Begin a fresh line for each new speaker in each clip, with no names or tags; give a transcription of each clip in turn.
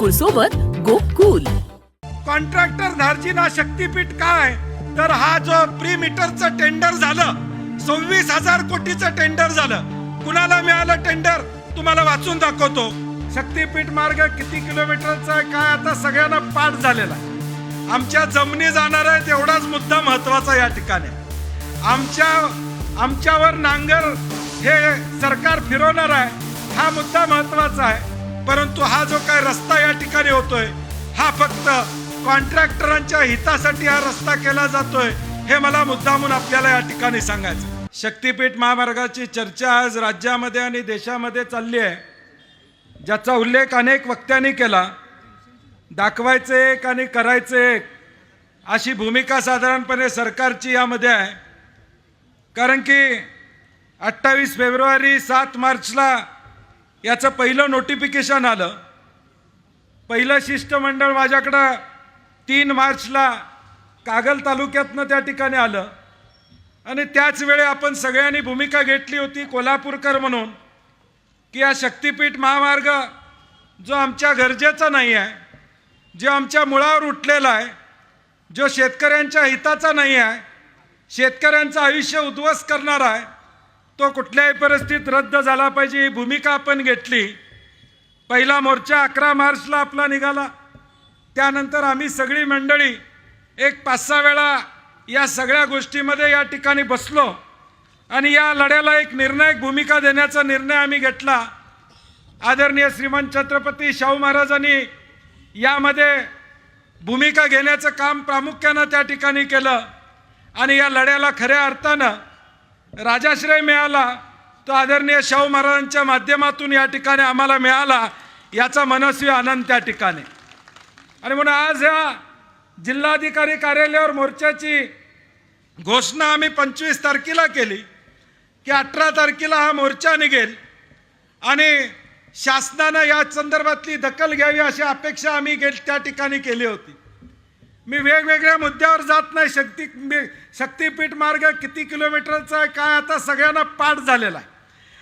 गोकुळ सोबत गोकुल.
कॉन्ट्रॅक्टर धार्जिना शक्तीपीठ काय? तर हा जो प्री मीटरचं टेंडर झालं सव्वीस हजार कोटीचं टेंडर झालं. कुणाला मिळालं टेंडर? तुम्हाला वाचून दाखवतो. शक्तीपीठ मार्ग किती किलोमीटरचा आहे काय आता सगळ्यांना पाठ झालेला आहे. आमच्या जमिनी जाणार आहे तेवढाच मुद्दा महत्त्वाचा या ठिकाणी. आमच्या आमच्यावर नांगर हे सरकार फिरवणार आहे हा मुद्दा महत्त्वाचा आहे. परंतु हा जो काय रस्ता या ठिकाणी होतोय हा फक्त कॉन्ट्रॅक्टरांच्या हितासाठी हा रस्ता केला जातोय हे मला मुद्दामून आपल्याला या ठिकाणी सांगायचं शक्तीपीठ महामार्गाची चर्चा आज राज्यामध्ये आणि देशामध्ये चालली आहे. ज्याचा उल्लेख अनेक वक्त्यांनी केला. दाखवायचं एक आणि करायचं एक अशी भूमिका साधारणपणे सरकारची यामध्ये आहे. कारण की अठ्ठावीस फेब्रुवारी सात मार्चला याचं पहिलं नोटिफिकेशन आलं. पहिलं शिष्टमंडळ माझ्याकडं तीन मार्चला कागल तालुक्यातनं त्या ठिकाणी आलं. आणि त्याच वेळी आपण सगळ्यांनी भूमिका घेतली होती कोल्हापूरकर म्हणून की हा शक्तीपीठ महामार्ग जो आमच्या गरजेचा नाही आहे जो आमच्या मुळावर उठलेला आहे जो शेतकऱ्यांच्या हिताचा नाही आहे शेतकऱ्यांचं आयुष्य उद्ध्वस्त करणार आहे तो कुठल्याही परिस्थितीत रद्द झाला पाहिजे ही भूमिका आपण घेतली. पहिला मोर्चा अकरा मार्चला आपला निघाला. त्यानंतर आम्ही सगळी मंडळी एक पाच सहा वेळा या सगळ्या गोष्टीमध्ये या ठिकाणी बसलो आणि या लढ्याला एक निर्णायक भूमिका देण्याचा निर्णय आम्ही घेतला. आदरणीय श्रीमंत छत्रपती शाहू महाराजांनी यामध्ये भूमिका घेण्याचं काम प्रामुख्यानं त्या ठिकाणी केलं आणि या लढ्याला खऱ्या अर्थानं राजाश्रय मिळाला तो आदरणीय शाहू महाराजांच्या माध्यमातून या ठिकाणी आम्हाला मिळाला याचा मनस्वी आनंद त्या ठिकाणी. आणि म्हणून आज ह्या जिल्हाधिकारी कार्यालयावर मोर्चाची घोषणा आम्ही पंचवीस तारखेला केली की अठरा तारखेला हा मोर्चा निघेल आणि शासनानं या संदर्भातली दखल घ्यावी अशी अपेक्षा आम्ही गेल त्या ठिकाणी केली होती. मी वेगवेगळ्या मुद्द्यावर जात नाही. शक्ती मी- शक्तीपीठ मार्ग किती किलोमीटरचा आहे काय आता सगळ्यांना पाठ झालेला आहे.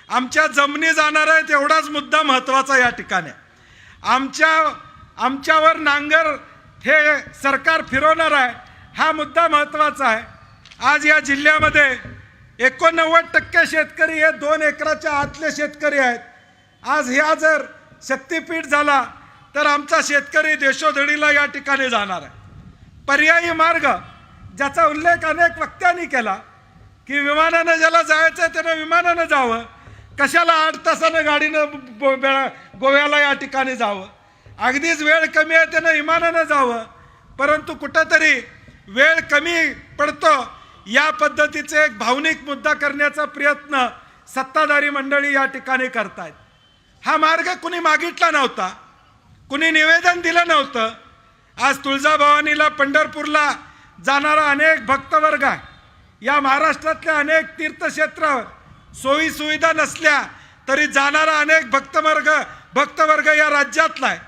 आमच्या जमिनी जाणार आहे तेवढाच मुद्दा महत्त्वाचा या ठिकाणी आमच्या आमच्यावर नांगर हे सरकार फिरवणार आहे हा मुद्दा महत्त्वाचा आहे. आज या जिल्ह्यामध्ये एकोणनव्वद टक्के शेतकरी हे दोन एकराच्या आतले शेतकरी आहेत. आज ह्या जर शक्तीपीठ झाला तर आमचा शेतकरी देशोधडीला या ठिकाणी जाणार आहे. पर्यायी मार्ग ज्याचा उल्लेख अनेक वक्त्यांनी केला की विमानानं ज्याला जायचं आहे त्यानं विमानानं जावं कशाला आठ तासानं गाडीनं गोव्याला या ठिकाणी जावं. अगदीच वेळ कमी आहे त्यानं विमानानं जावं परंतु कुठंतरी वेळ कमी पडतो या पद्धतीचे एक भावनिक मुद्दा करण्याचा प्रयत्न सत्ताधारी मंडळी या ठिकाणी करतायत. हा मार्ग कुणी मागितला नव्हता कुणी निवेदन दिलं नव्हतं आज तुळजाभवानीला पंढरपूरला जाणारा अनेक भक्तवर्ग आहे. या महाराष्ट्रातल्या अनेक तीर्थक्षेत्रावर सोयी सुविधा नसल्या तरी जाणारा अनेक भक्तवर्ग भक्तवर्ग या राज्यातला आहे.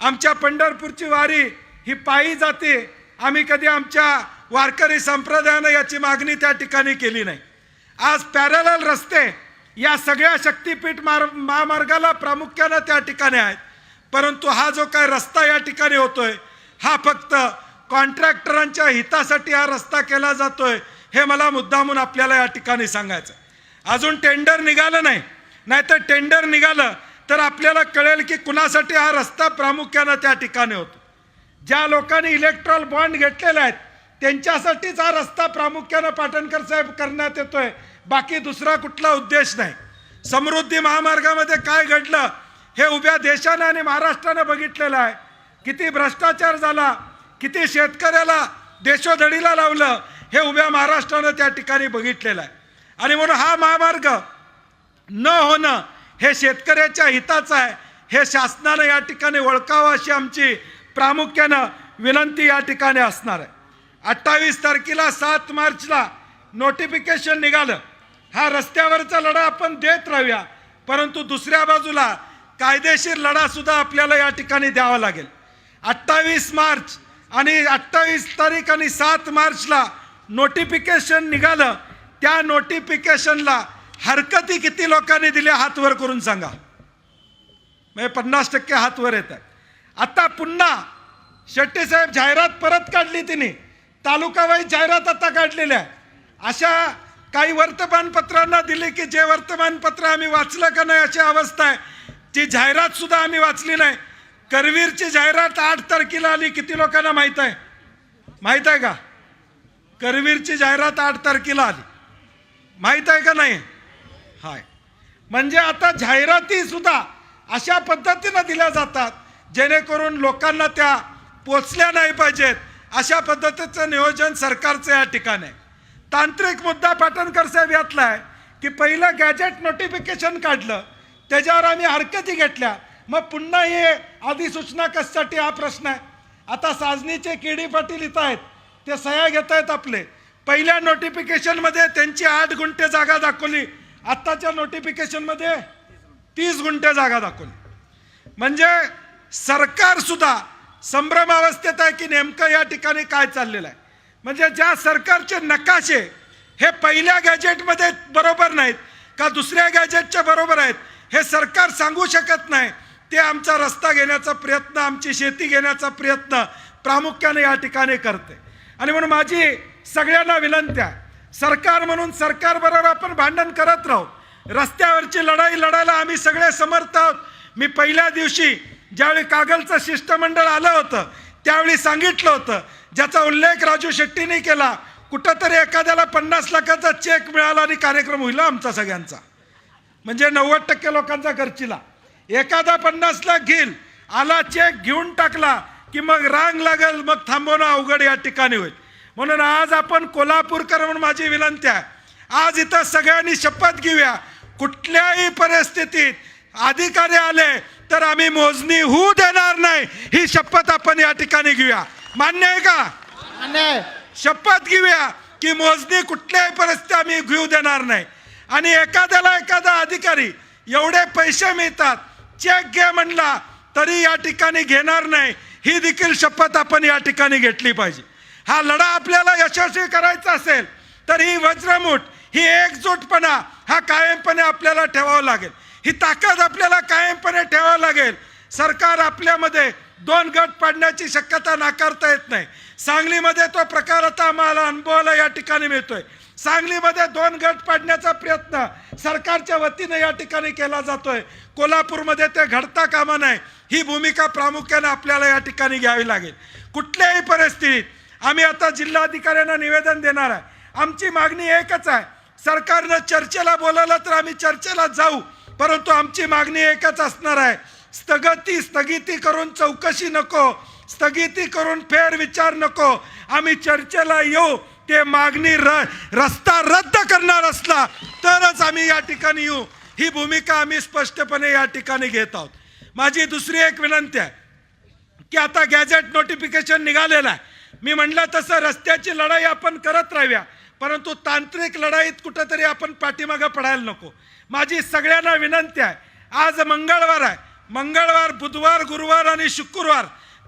आमच्या पंढरपूरची वारी ही पायी जाते. आम्ही कधी आमच्या वारकरी संप्रदायानं याची मागणी त्या ठिकाणी केली नाही. आज पॅरल रस्ते या सगळ्या शक्तीपीठ मार महामार्गाला प्रामुख्यानं त्या ठिकाणी आहेत. परंतु हा जो काय रस्ता या ठिकाणी होतोय हा फक्त कॉन्ट्रॅक्टरांच्या हितासाठी हा रस्ता केला जातोय हे मला मुद्दामून आपल्याला या ठिकाणी सांगायचं अजून टेंडर निघालं नाही नाहीतर टेंडर निघालं तर आपल्याला कळेल की कुणासाठी हा रस्ता प्रामुख्यानं त्या ठिकाणी होतो. ज्या लोकांनी इलेक्ट्रॉल बॉन्ड घेतलेले आहेत त्यांच्यासाठीच हा रस्ता प्रामुख्यानं पाटणकर साहेब करण्यात येतोय. बाकी दुसरा कुठला उद्देश नाही. समृद्धी महामार्गामध्ये काय घडलं हे उभ्या देशानं आणि महाराष्ट्रानं बघितलेलं आहे. किती भ्रष्टाचार झाला किती शेतकऱ्याला देशोधडीला लावलं हे उभ्या महाराष्ट्रानं त्या ठिकाणी बघितलेलं आहे. आणि म्हणून हा महामार्ग न होणं हे शेतकऱ्याच्या हिताचं आहे हे शासनानं या ठिकाणी ओळखावं अशी आमची प्रामुख्यानं विनंती या ठिकाणी असणार आहे. अठ्ठावीस तारखेला सात मार्चला नोटिफिकेशन निघालं. हा रस्त्यावरचा लढा आपण देत राहूया परंतु दुसऱ्या बाजूला कायदेशीर लढासुद्धा आपल्याला या ठिकाणी द्यावा लागेल. अठ्ठावीस मार्च आणि अठ्ठावीस तारीख आणि सात मार्चला नोटिफिकेशन निघालं. त्या नोटिफिकेशनला हरकती किती लोकांनी दिल्या हातवर करून सांगा. म्हणजे पन्नास टक्के हातवर येत आहे आता पुन्हा शेट्टीसाहेब जाहिरात परत काढली तिने. तालुकावाईज जाहिरात आता काढलेली आहे अशा काही वर्तमानपत्रांना दिली की जे वर्तमानपत्र आम्ही वाचलं का नाही अशी अवस्था आहे. ती जाहिरात सुद्धा आम्ही वाचली नाही. करवीरची जाहिरात आठ तारखेला आली किती लोकांना माहीत आहे? माहीत आहे का? करवीरची जाहिरात आठ तारखेला आली. माहीत आहे का नाही? हाय. म्हणजे आता जाहिराती सुद्धा अशा पद्धतीनं दिल्या जातात जेणेकरून लोकांना त्या पोचल्या नाही पाहिजेत. अशा पद्धतीचं नियोजन सरकारचं या ठिकाणी आहे. तांत्रिक मुद्दा पाटणकर साहेब यातला आहे की पहिलं गॅजेट नोटिफिकेशन काढलं त्याच्यावर आम्ही हरकती घेतल्या. मग पुन्हा हे अधिसूचना कशासाठी हा प्रश्न आहे? आता साजनीचे केडी पाटील इथं आहेत. ते सह्या घेत आहेत आपले. पहिल्या नोटिफिकेशनमध्ये त्यांची आठ गुंठे जागा दाखवली. आत्ताच्या नोटिफिकेशनमध्ये तीस गुंठे जागा दाखवली. म्हणजे सरकारसुद्धा संभ्रमावस्थेत संभ्रम अवस्थेत आहे की नेमकं या ठिकाणी काय चाललेलं आहे? म्हणजे ज्या सरकारचे नकाशे हे पहिल्या गॅजेटमध्ये बरोबर नाहीत का दुसऱ्या गॅजेटच्या बरोबर आहेत हे सरकार सांगू शकत नाही. ते आमचा रस्ता घेण्याचा प्रयत्न आमची शेती घेण्याचा प्रयत्न प्रामुख्याने या ठिकाणी करते. आणि म्हणून माझी सगळ्यांना विनंती आहे सरकार म्हणून सरकारबरोबर आपण भांडण करत राहू. रस्त्यावरची लढाई लढायला आम्ही सगळे समर्थ आहोत. मी पहिल्या दिवशी ज्यावेळी कागलचं शिष्टमंडळ आलं होतं त्यावेळी सांगितलं होतं ज्याचा उल्लेख राजू शेट्टीने केला कुठंतरी एखाद्याला पन्नास लाखाचा चेक मिळाला आणि कार्यक्रम होईल आमचा सगळ्यांचा. म्हणजे नव्वद टक्के लोकांचा खर्चिला. एखादा पन्नास लाख घेईल आला चेक घेऊन टाकला की मग रांग लागेल मग थांबवणं अवघड या ठिकाणी होईल. म्हणून आज आपण कोल्हापूरकर म्हणून माझी विनंती आहे. आज इथं सगळ्यांनी शपथ घेऊया. कुठल्याही परिस्थितीत अधिकारी आले तर आम्ही मोजणी होऊ देणार नाही. ही शपथ आपण या ठिकाणी घेऊया. मान्य आहे का? शपथ घेऊया की मोजणी कुठल्याही परिस्थिती आम्ही घेऊ देणार नाही. आणि एखाद्याला एखादा अधिकारी एवढे पैसे मिळतात चेक घे म्हणला तरी या ठिकाणी घेणार नाही. ही देखील शपथ आपण या ठिकाणी घेतली पाहिजे. हा लढा आपल्याला यशस्वी करायचा असेल तर ही वज्रमूठ ही एकजूटपणा हा कायमपणे आपल्याला ठेवावा लागेल. ही ताकद आपल्याला कायमपणे ठेवावं लागेल. सरकार आपल्यामध्ये दोन गट पाडण्याची शक्यता नाकारता येत नाही. सांगलीमध्ये तो प्रकार आता आम्हाला अनुभवाला या ठिकाणी मिळतोय. सांगलीमध्ये दोन गट पाडण्याचा प्रयत्न सरकारच्या वतीनं या ठिकाणी केला जातोय. कोल्हापूरमध्ये ते घडता कामा नाही ही भूमिका प्रामुख्याने आपल्याला या ठिकाणी घ्यावी लागेल. कुठल्याही परिस्थितीत आम्ही आता जिल्हाधिकाऱ्यांना निवेदन देणार आहे. आमची मागणी एकच आहे. सरकारनं चर्चेला बोलावलं तर आम्ही चर्चेला जाऊ परंतु आमची मागणी एकच असणार आहे. स्थगती स्थगिती करून चौकशी नको स्थगिती करून फेर विचार नको. आम्ही चर्चेला येऊ. ते मागणी र रस्ता रद्द करणार असला तरच आम्ही या ठिकाणी येऊ. ही भूमिका आम्ही स्पष्टपणे या ठिकाणी घेत आहोत. माझी दुसरी एक विनंती आहे की आता गॅजेट नोटिफिकेशन निघालेलं आहे. मी म्हणलं तसं रस्त्याची लढाई आपण करत राहूया परंतु तांत्रिक लढाईत कुठंतरी आपण पाठीमागं पडायला नको. माझी सगळ्यांना विनंती आहे आज मंगळवार आहे. मंगळवार बुधवार गुरुवार आणि शुक्रवार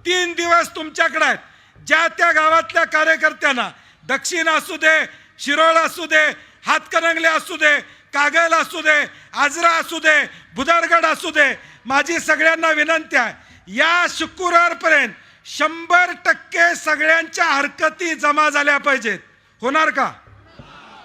तीन दिवस तुमच्याकडे आहेत. ज्या त्या गावातल्या कार्यकर्त्यांना दक्षिण असू दे शिरोळ असू दे हातकणंगले असू दे कागल असू दे आजरा असू दे बुधारगड असू दे माझी सगळ्यांना विनंती आहे या शुक्रवारपर्यंत शंभर टक्के सगळ्यांच्या हरकती जमा झाल्या पाहिजेत. होणार का?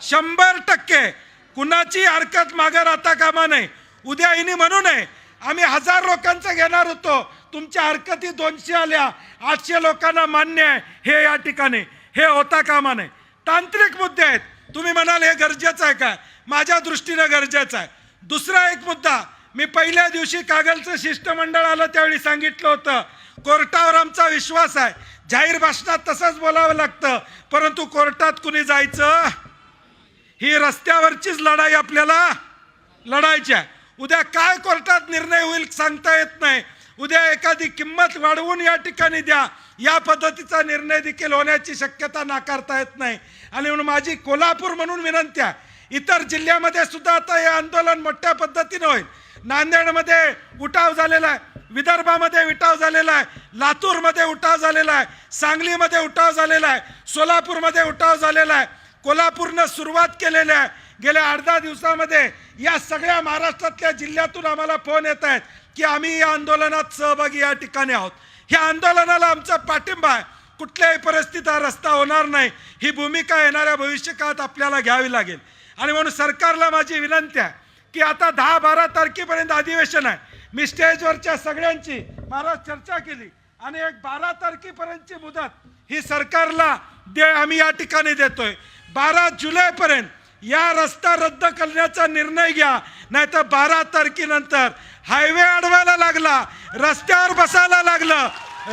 शंभर टक्के. कुणाची हरकत मागे राहता कामा नाही उद्या हिनी म्हणू नये आम्ही हजार लोकांचं घेणार होतो. तुमच्या हरकती दोनशे आल्या आठशे लोकांना मान्य आहे. हे या ठिकाणी. हे होता कामा नये तांत्रिक मुद्दे आहेत. तुम्ही म्हणाल हे गरजेचं आहे काय माझ्या दृष्टीनं गरजेचं आहे. दुसरा एक मुद्दा मी पहिल्या दिवशी कागलचं शिष्टमंडळ आलं त्यावेळी सांगितलं होतं कोर्टावर आमचा विश्वास आहे. जाहीर भाषणात तसंच बोलावं लागतं परंतु कोर्टात कुणी जायचं? ही रस्त्यावरचीच लढाई आपल्याला लढायची आहे. उद्या काय कोर्टात निर्णय होईल सांगता येत नाही. उद्या एखादी किंमत वाढवून या ठिकाणी द्या. या पद्धतीचा निर्णय देखील होण्याची शक्यता नाकारता येत नाही. आणि म्हणून माझी कोल्हापूर म्हणून विनंती आहे. इतर जिल्ह्यामध्ये सुद्धा आता हे आंदोलन मोठ्या पद्धतीनं होईल. नांदेडमध्ये उठाव झालेला आहे. विदर्भामध्ये उठाव झालेला आहे. लातूरमध्ये उठाव झालेला आहे. सांगलीमध्ये उठाव झालेला आहे. सोलापूरमध्ये उठाव झालेला आहे. कोल्हापूरनं सुरुवात केलेली आहे. गेल्या अर्धा दिवसामध्ये या सगळ्या महाराष्ट्रातल्या जिल्ह्यातून आम्हाला फोन येत आहेत. की आम्ही या आंदोलनात सहभागी या ठिकाणी आहोत. ह्या आंदोलनाला आमचा पाठिंबा आहे. कुठल्याही परिस्थितीत हा रस्ता होणार नाही. ही भूमिका येणाऱ्या भविष्यकाळात आपल्याला घ्यावी लागेल. आणि म्हणून सरकारला माझी विनंती आहे की आता दहा बारा तारखेपर्यंत अधिवेशन आहे. मी स्टेजवरच्या सगळ्यांची महाराज चर्चा केली. आणि एक बारा तारखेपर्यंतची मुदत ही सरकारला दे आम्ही या ठिकाणी देतोय. बारा जुलैपर्यंत या रस्ता रद्द करण्याचा निर्णय घ्या नाहीतर बारा तारखेनंतर हायवे अडवायला लागला रस्त्यावर बसायला लागलं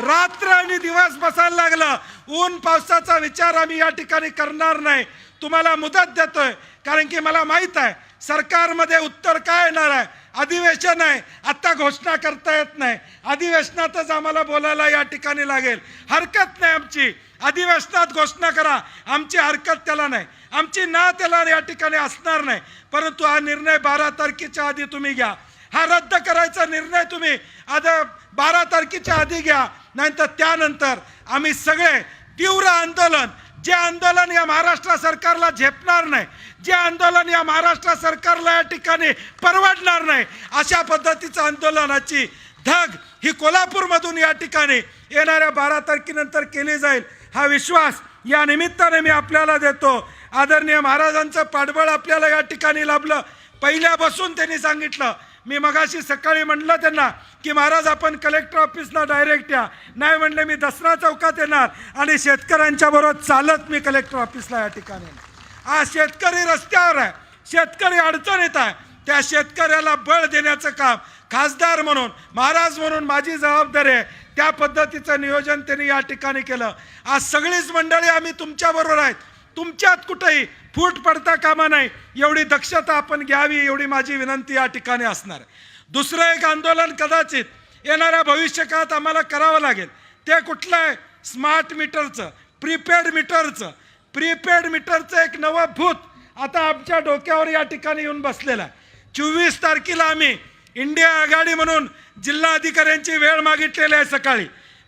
रात्र आणि दिवस बसायला लागलं. ऊन पावसाचा विचार आम्ही या ठिकाणी करणार नाही. तुम्हाला मुदत देतोय कारण की मला माहीत आहे सरकारमध्ये उत्तर काय येणार आहे? अधिवेशन आहे. आत्ता घोषणा करता येत नाही. अधिवेशनातच आम्हाला बोलायला या ठिकाणी लागेल. हरकत नाही आमची. अधिवेशनात घोषणा करा. आमची हरकत त्याला नाही. आमची ना त्याला या ठिकाणी असणार नाही. परंतु हा निर्णय बारा तारखेच्या आधी तुम्ही घ्या. हा रद्द करायचा निर्णय तुम्ही आता बारा तारखेच्या आधी घ्या. नाहीतर त्यानंतर आम्ही सगळे तीव्र आंदोलन जे आंदोलन या महाराष्ट्र सरकारला झेपणार नाही जे आंदोलन या महाराष्ट्र सरकारला या ठिकाणी परवडणार नाही अशा पद्धतीचं आंदोलनाची धग ही कोल्हापूरमधून या ठिकाणी येणाऱ्या बारा तारखेनंतर केली जाईल. हा विश्वास या निमित्ताने मी आपल्याला देतो. आदरणीय महाराजांचं पाठबळ आपल्याला या ठिकाणी लाभलं. पहिल्यापासून त्यांनी सांगितलं. मी मगाशी सकाळी म्हणलं त्यांना की महाराज आपण कलेक्टर ऑफिसला डायरेक्ट या. नाही म्हणले मी दसरा चौकात येणार आणि शेतकऱ्यांच्या बरोबर चालत मी कलेक्टर ऑफिसला या ठिकाणी. आज शेतकरी रस्त्यावर आहे. शेतकरी अडचणीत आहे. त्या शेतकऱ्याला बळ देण्याचं काम खासदार म्हणून महाराज म्हणून माझी जबाबदारी आहे. त्या पद्धतीचं नियोजन त्यांनी या ठिकाणी केलं. आज सगळीच मंडळी आम्ही तुमच्याबरोबर आहेत. तुमच्यात कुठेही फूट पडता कामा नाही एवढी दक्षता आपण घ्यावी एवढी माझी विनंती या ठिकाणी असणार. दुसरं एक आंदोलन कदाचित येणाऱ्या भविष्यकाळात आम्हाला करावं लागेल. ते कुठलं आहे? स्मार्ट मीटरचं प्रीपेड मीटरचं प्रीपेड मीटरचं एक नवं भूत आता आमच्या डोक्यावर या ठिकाणी येऊन बसलेलं आहे. चोवीस तारखेला आम्ही इंडिया आघाडी म्हणून जिल्हा अधिकाऱ्यांची वेळ मागितलेली आहे सकाळी.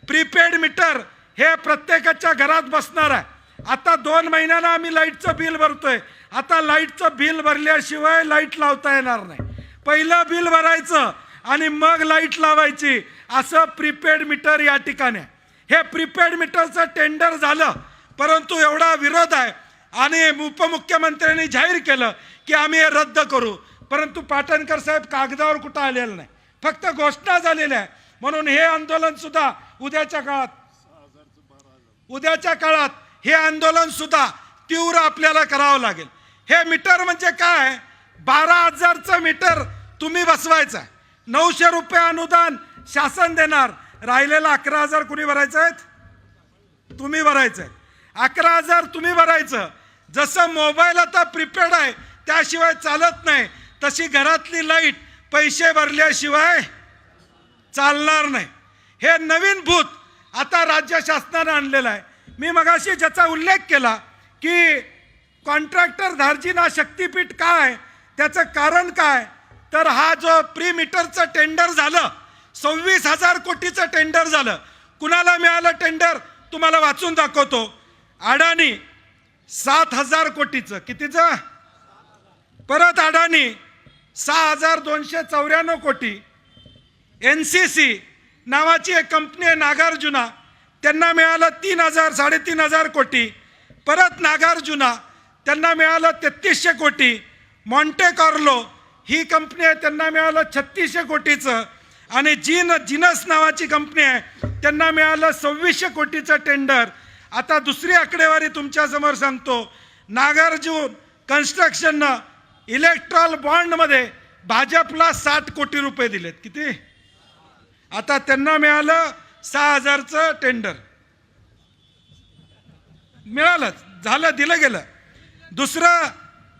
प्रीपेड मीटर हे प्रत्येकाच्या घरात बसणार आहे. आता दोन महिन्याला आम्ही लाईटचं बिल भरतोय. आता लाईटचं बिल भरल्याशिवाय लाइट लावता येणार नाही. पहिलं बिल भरायचं आणि मग लाइट लावायची असं प्रीपेड मीटर या ठिकाणी हे प्रीपेड मीटरचं टेंडर झालं परंतु एवढा विरोध आहे. आणि उपमुख्यमंत्र्यांनी जाहीर केलं की आम्ही हे रद्द करू. परंतु पाटणकर साहेब कागदावर कुठं आलेलं नाही. फक्त घोषणा झालेल्या आहे म्हणून हे आंदोलन सुद्धा उद्याच्या काळात उद्याच्या काळात हे आंदोलन सुद्धा तीव्र आपल्याला करावं लागेल. हे मीटर म्हणजे काय? बारा हजारचं मीटर तुम्ही बसवायचं आहे. नऊशे रुपये अनुदान शासन देणार. राहिलेला अकरा हजार कुणी भरायचं आहेत? तुम्ही भरायचं आहे अकरा हजार तुम्ही भरायचं. जसं मोबाईल आता प्रिपेड आहे त्याशिवाय चालत नाही. तशी घरातली लाइट पैसे भरल्याशिवाय चालणार नाही. हे नवीन भूत आता राज्य शासनानं आणलेलं आहे. मी मगाशी ज्याचा उल्लेख केला की कॉन्ट्रॅक्टर धार्जिना शक्तीपीठ काय त्याचं कारण काय तर हा जो प्री मीटरचं टेंडर झालं सव्वीस हजार कोटीचं टेंडर झालं. कुणाला मिळालं टेंडर? तुम्हाला वाचून दाखवतो. अडाणी सात हजार कोटीचं. कितीचं? परत अडाणी सहा हजार दोनशे चौऱ्याण्णव कोटी. एन सी सी नावाची एक कंपनी आहे नागार्जुना. त्यांना मिळालं तीन हजार साडेतीन हजार कोटी. परत नागार्जुना त्यांना मिळालं तेहतीसशे कोटी. मॉन्टे कार्लो ही कंपनी आहे त्यांना मिळालं छत्तीसशे कोटीचं. आणि जिन जिनस नावाची कंपनी आहे त्यांना मिळालं सव्वीसशे कोटीचं टेंडर आता दुसरी आकडेवारी तुमच्यासमोर सांगतो. नागार्जुन कन्स्ट्रक्शननं इलेक्ट्रॉल बॉन्डमध्ये भाजपला साठ कोटी रुपये दिलेत. किती? आता त्यांना मिळालं सहा हजारचं टेंडर मिळालं झालं दिलं गेलं. दुसरं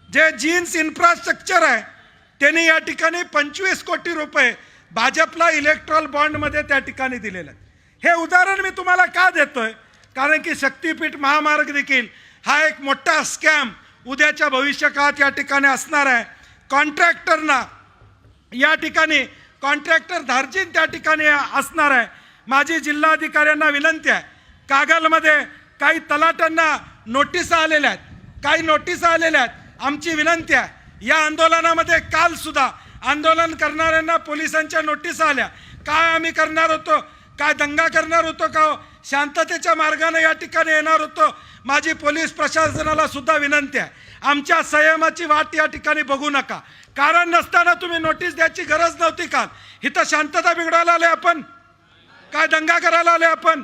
जे जीन्स इन्फ्रास्ट्रक्चर आहे त्यांनी या ठिकाणी पंचवीस कोटी रुपये भाजपला इलेक्ट्रॉल बॉन्डमध्ये त्या ठिकाणी दिलेलं आहे हे उदाहरण मी तुम्हाला का देतोय? कारण की शक्तीपीठ महामार्ग देखील हा एक मोठा स्कॅम उद्याच्या भविष्यकाळात या ठिकाणी असणार आहे. कॉन्ट्रॅक्टरना या ठिकाणी कॉन्ट्रॅक्टर धार्जिन त्या ठिकाणी असणार आहे. माझी जिल्हाधिकाऱ्यांना विनंती आहे. कागलमध्ये काही तलाटांना नोटिसा आलेल्या आहेत. काही नोटिसा आलेल्या आहेत. आमची विनंती आहे. या आंदोलनामध्ये काल सुद्धा आंदोलन करणाऱ्यांना पोलिसांच्या नोटिसा आल्या. काय आम्ही करणार होतो? काय दंगा करणार होतो का हो? शांततेच्या मार्गाने या ठिकाणी येणार होतो? माझी पोलीस प्रशासनाला सुद्धा विनंती आहे. आमच्या संयमाची वाट या ठिकाणी बघू नका. कारण नसताना तुम्ही नोटीस द्यायची गरज नव्हती का इथं शांतता बिघडायला आले आपण. काय दंगा करायला आले आपण?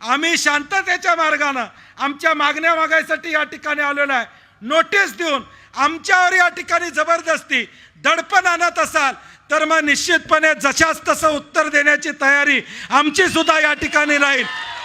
आम्ही शांततेच्या मार्गानं आमच्या मागण्या मागायसाठी या ठिकाणी आलेलो आहे. नोटीस देऊन आमच्यावर या ठिकाणी जबरदस्ती दडपण आणत असाल तर मग निश्चितपणे जशाच तसं उत्तर देण्याची तयारी आमची सुद्धा या ठिकाणी राहील.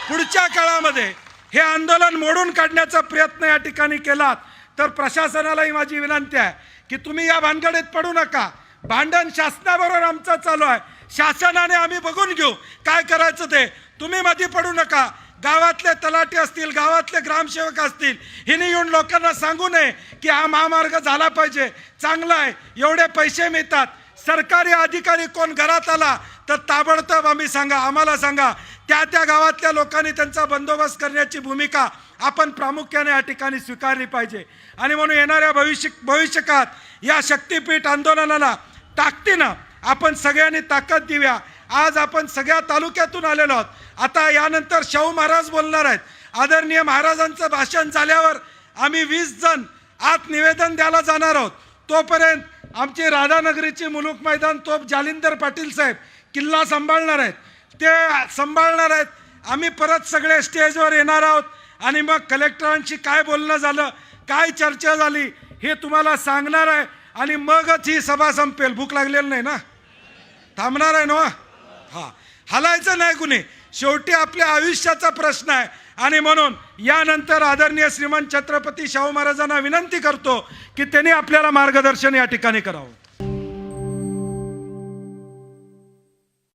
पुढच्या काळामध्ये हे आंदोलन मोडून काढण्याचा प्रयत्न या ठिकाणी केलात तर प्रशासनालाही माझी विनंती आहे की तुम्ही या भानगडीत पडू नका. भांडण शासनाबरोबर आमचं चालू आहे. शासनाने आम्ही बघून घेऊ. काय करायचं ते? तुम्ही मध्ये पडू नका. गावातले तलाठी असतील गावातले ग्रामसेवक असतील हिने येऊन लोकांना सांगू नये की हा महामार्ग झाला पाहिजे. चांगला आहे. एवढे पैसे मिळतात. सरकारी अधिकारी कोण घरात आला तर ताबडतोब आम्ही सांगा आम्हाला सांगा. त्या त्या गावातल्या लोकांनी त्यांचा बंदोबस्त करण्याची भूमिका आपण प्रामुख्याने या ठिकाणी स्वीकारली पाहिजे. आणि म्हणून येणाऱ्या भविष्य भविष्यकाळात या शक्तीपीठ आंदोलनाला ताकदीनं आपण सगळ्यांनी ताकद देऊया. आज आपण सगळ्या तालुक्यातून आलेलो आहोत. आता यानंतर शाहू महाराज बोलणार आहेत. आदरणीय महाराजांचं भाषण झाल्यावर आम्ही वीस जण आत निवेदन द्यायला जाणार आहोत. तोपर्यंत आमचे राधानगरीचे मुलुक मैदान तोप जालिंदर पाटील साहेब किल्ला सांभाळणार आहेत. ते सांभाळणार आहेत. आम्ही परत सगळे स्टेजवर येणार आहोत. आणि मग कलेक्टरांशी काय बोलणं झालं काय चर्चा झाली हे तुम्हाला सांगणार आहे. आणि मगच ही सभा संपेल. भूक लागलेली नाही ना? थांबणार आहे ना? हा. हलायचं नाही कुणी. शेवटी आपल्या आयुष्याचा प्रश्न आहे. आणि म्हणून यानंतर आदरणीय श्रीमान छत्रपती शाहू महाराजांना विनंती करतो की त्यांनी आपल्याला मार्गदर्शन या ठिकाणी करावं.